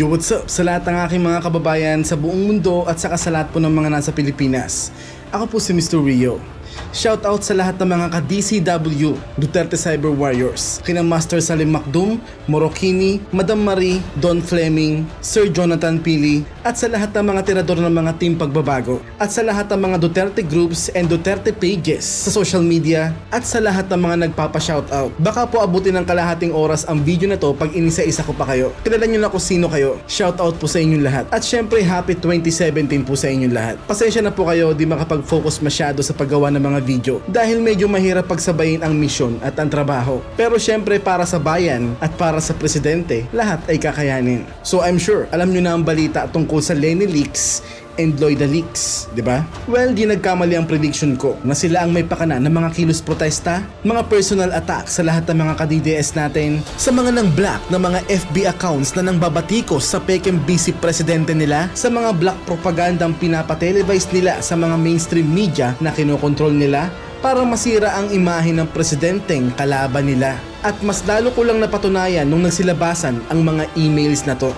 Yo, what's up sa lahat ng aking mga kababayan sa buong mundo at saka sa lahat po ng mga nasa Pilipinas. Ako po si Mr. Rio. Shout out sa lahat ng mga ka-DCW, Duterte Cyber Warriors, kina Master Salim Macdum, Morokini, Madam Marie, Don Fleming, Sir Jonathan Pili, at sa lahat ng mga tirador ng mga team pagbabago, at sa lahat ng mga Duterte groups and Duterte pages sa social media, at sa lahat ng mga nagpapa-shoutout. Baka po abutin ng kalahating oras ang video na to pag inisa-isa ko pa kayo. Kilala nyo na kung sino kayo. Shoutout po sa inyong lahat. At syempre, happy 2017 po sa inyong lahat. Pasensya na po kayo di makapag-focus masyado sa paggawa ng mga video dahil medyo mahirap pagsabayin ang misyon at ang trabaho. Pero syempre para sa bayan at para sa presidente, lahat ay kakayanin. So I'm sure, alam nyo na ang balita tungkol sa Lenny Leaks and Lloyda Leaks, di ba? Well, di nagkamali ang prediction ko na sila ang may pakana ng mga kilos protesta, mga personal attack sa lahat ng mga ka-DDS natin, sa mga nang black na mga FB accounts na nang babatikos sa peking busy presidente nila, sa mga black propagandang pinapatelevise nila sa mga mainstream media na kinokontrol nila, para masira ang imahe ng presidenteng kalaban nila. At mas lalo ko lang napatunayan nung nagsilabasan ang mga emails na to.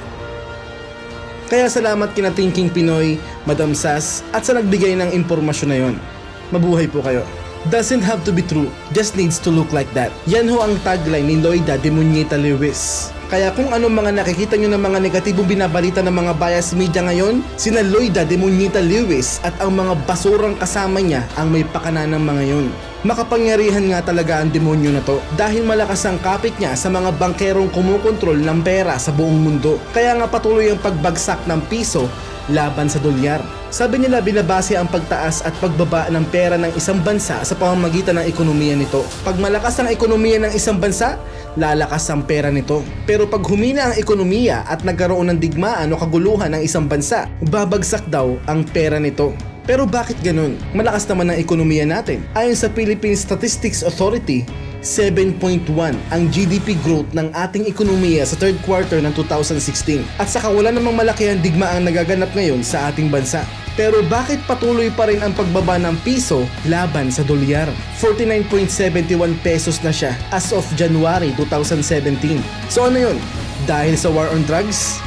Kaya salamat kina Thinking Pinoy, Madam Sas, at sa nagbigay ng impormasyon na yon. Mabuhay po kayo. Doesn't have to be true, just needs to look like that. Yan ho ang tagline ni Loida de Lewis. Kaya kung anong mga nakikita nyo ng mga negatibong binabalita ng mga bias media ngayon, sina Loida de Lewis at ang mga basurang kasama niya ang may pakana ng mga yon. Makapangyarihan nga talaga ang demonyo na to dahil malakas ang kapit niya sa mga bangkerong kumukontrol ng pera sa buong mundo. Kaya nga patuloy ang pagbagsak ng piso laban sa dolyar. Sabi nila binabase ang pagtaas at pagbaba ng pera ng isang bansa sa pamamagitan ng ekonomiya nito. Pag malakas ang ekonomiya ng isang bansa, lalakas ang pera nito. Pero pag humina ang ekonomiya at nagkaroon ng digmaan o kaguluhan ng isang bansa, babagsak daw ang pera nito. Pero bakit ganun? Malakas naman ang ekonomiya natin. Ayon sa Philippine Statistics Authority, 7.1 ang GDP growth ng ating ekonomiya sa third quarter ng 2016. At saka wala namang malaki ang digmaang nagaganap ngayon sa ating bansa. Pero bakit patuloy pa rin ang pagbaba ng piso laban sa dolyar? 49.71 pesos na siya as of January 2017. So ano yun? Dahil sa war on drugs?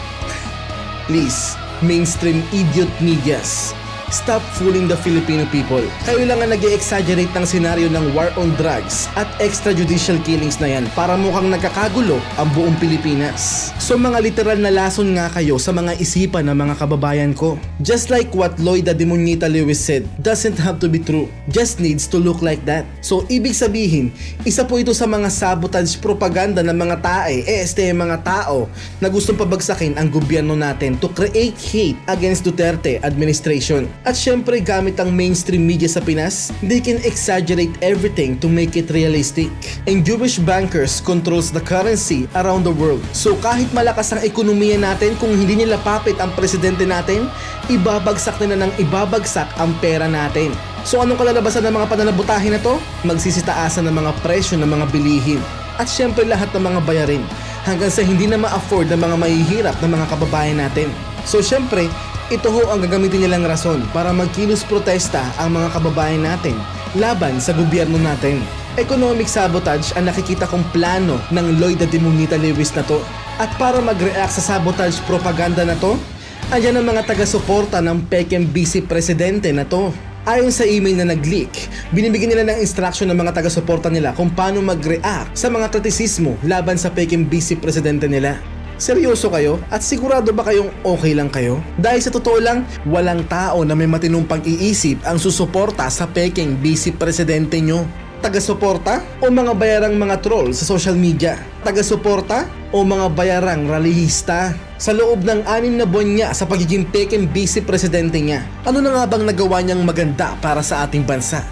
Please, mainstream idiot medias. Stop fooling the Filipino people. Kayo lang ang nag exaggerate ng senaryo ng war on drugs at extrajudicial killings na yan para mukhang nagkakagulo ang buong Pilipinas. So mga literal na lason nga kayo sa mga isipan ng mga kababayan ko. Just like what Loida de Muñita Lewis said, doesn't have to be true. Just needs to look like that. So ibig sabihin, isa po ito sa mga sabotage propaganda ng mga tae, eh este mga tao na gustong pabagsakin ang gobyerno natin to create hate against Duterte administration. At syempre gamit ang mainstream media sa Pinas, they can exaggerate everything to make it realistic. And Jewish bankers controls the currency around the world. So kahit malakas ang ekonomiya natin, kung hindi nila papit ang presidente natin, ibabagsak nila ng ibabagsak ang pera natin. So anong kalalabasan ng mga pananabutahin na to? Magsisitaasan ng mga presyo ng mga bilihin. At syempre lahat ng mga bayarin hanggang sa hindi na ma-afford ng mga mahihirap ng mga kababayan natin. So syempre, ito ho ang gagamitin nilang rason para magkilos protesta ang mga kababayan natin laban sa gobyerno natin. Economic sabotage ang nakikita kong plano ng Loida de Munita Lewis na to. At para mag-react sa sabotage propaganda na to, andyan ang mga taga-suporta ng peking busy presidente na to. Ayon sa email na nag-leak, binibigyan nila ng instruction ng mga taga-suporta nila kung paano mag-react sa mga kritisismo laban sa peking busy presidente nila. Seryoso kayo? At sigurado ba kayong okay lang kayo? Dahil sa totoo lang, walang tao na may matinong pag-iisip ang susuporta sa peking busy presidente nyo. Taga-suporta o mga bayarang mga troll sa social media? Taga-suporta o mga bayarang ralihista? Sa loob ng anim na buwan niya sa pagiging peking busy presidente niya, ano na nga bang nagawa niyang maganda para sa ating bansa?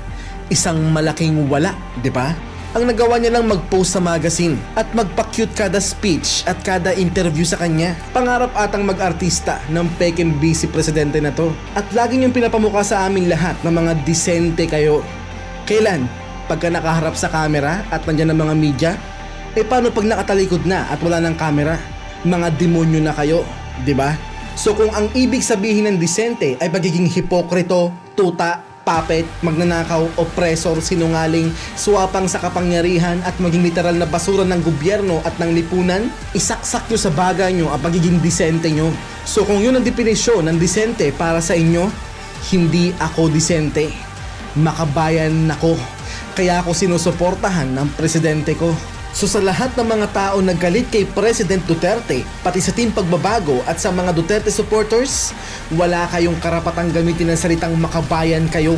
Isang malaking wala, di ba? Ang nagawa niya lang mag-post sa magazine at magpa-cute kada speech at kada interview sa kanya. Pangarap atang mag-artista ng peking busy presidente na to. At lagi niyong pinapamukha sa aming lahat na mga disente kayo. Kailan? Pagka nakaharap sa camera at nandyan ang mga media? Eh paano pag nakatalikod na at wala ng camera? Mga demonyo na kayo, di ba? So kung ang ibig sabihin ng disente ay pagiging hipokrito, tuta, puppet, magnanakaw, oppressor, sinungaling, swapang sa kapangyarihan at maging literal na basura ng gobyerno at ng lipunan, isaksak nyo sa baga nyo ang pagiging disente nyo. So kung yun ang definisyon ng disente para sa inyo, hindi ako disente. Makabayan ako. Kaya ako sinusuportahan ng presidente ko. So sa lahat ng mga tao naggalit kay President Duterte, pati sa team pagbabago at sa mga Duterte supporters, wala kayong karapatang gamitin ang salitang makabayan kayo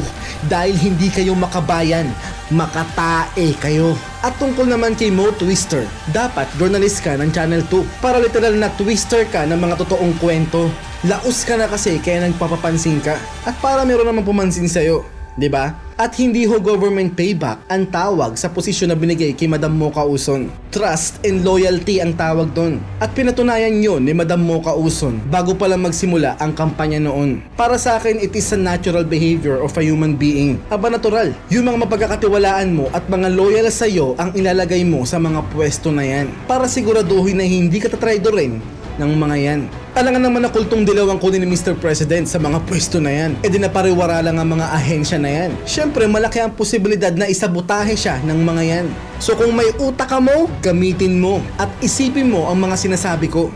dahil hindi kayo makabayan, makatae kayo. At tungkol naman kay Mo Twister, dapat journalist ka ng Channel 2 para literal na twister ka ng mga totoong kwento. Laos ka na kasi kaya nagpapapansin ka at para meron namang pumansin sa'yo. 'Di ba? At hindi ho government payback ang tawag sa posisyon na binigay kay Madam Mocha Uson. Trust and loyalty ang tawag doon. At pinatunayan yun ni Madam Mocha Uson bago pa lang magsimula ang kampanya noon. Para sa akin, it is a natural behavior of a human being. Aba natural. Yung mga mapagkakatiwalaan mo at mga loyal sa iyo ang ilalagay mo sa mga pwesto na yan. Para siguraduhin na hindi ka tatraidorin ng mga yan. Alangan naman na kultong dilawang kunin ni Mr. President sa mga pwesto na yan. E di napariwara lang ang mga ahensya na yan. Siyempre, malaki ang posibilidad na isabotahe siya ng mga yan. So kung may utak ka mo, gamitin mo at isipin mo ang mga sinasabi ko.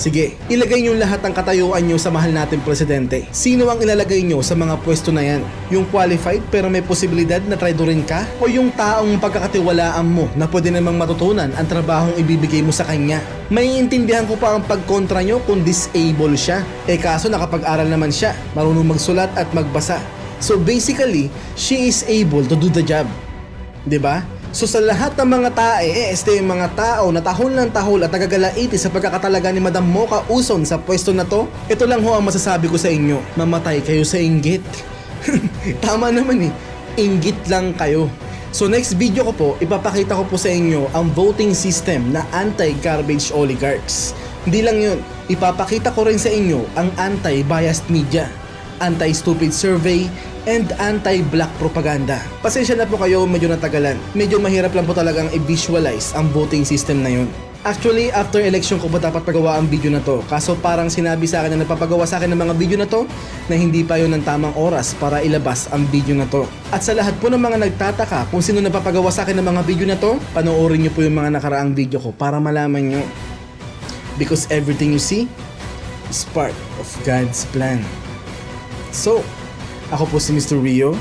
Sige, ilagay niyo lahat ng katayuan niyo sa mahal nating presidente. Sino ang ilalagay niyo sa mga pwesto na yan? Yung qualified pero may posibilidad na traidorin ka? O yung taong pagkakatiwalaan mo na pwede namang matutunan ang trabahong ibibigay mo sa kanya? May intindihan ko pa ang pagkontra nyo kung disable siya. Eh kaso nakapag-aral naman siya, marunong magsulat at magbasa. So basically, she is able to do the job. 'Di ba? So sa lahat ng mga tae, eh, este yung mga tao na tahol ng tahol at nagagalaiti sa pagkakatalaga ni Madam Mocha Uson sa pwesto na to, ito lang ho ang masasabi ko sa inyo, mamatay kayo sa inggit. Tama naman eh, inggit lang kayo. So next video ko po, ipapakita ko po sa inyo ang voting system na anti-garbage oligarchs. Hindi lang yun, ipapakita ko rin sa inyo ang anti-biased media, anti-stupid survey, and anti-black propaganda. Pasensya na po kayo, medyo natagalan. Medyo mahirap lang po talagang i-visualize ang voting system na yun. Actually, after election ko ba dapat pagawa ang video na to? Kaso parang sinabi sa akin na nagpapagawa sa akin ng mga video na to na hindi pa yun ng tamang oras para ilabas ang video na to. At sa lahat po ng mga nagtataka kung sino nagpapagawa sa akin ng mga video na to, panoorin nyo po yung mga nakaraang video ko para malaman nyo. Because everything you see is part of God's plan. So, ako po si Mr. Rio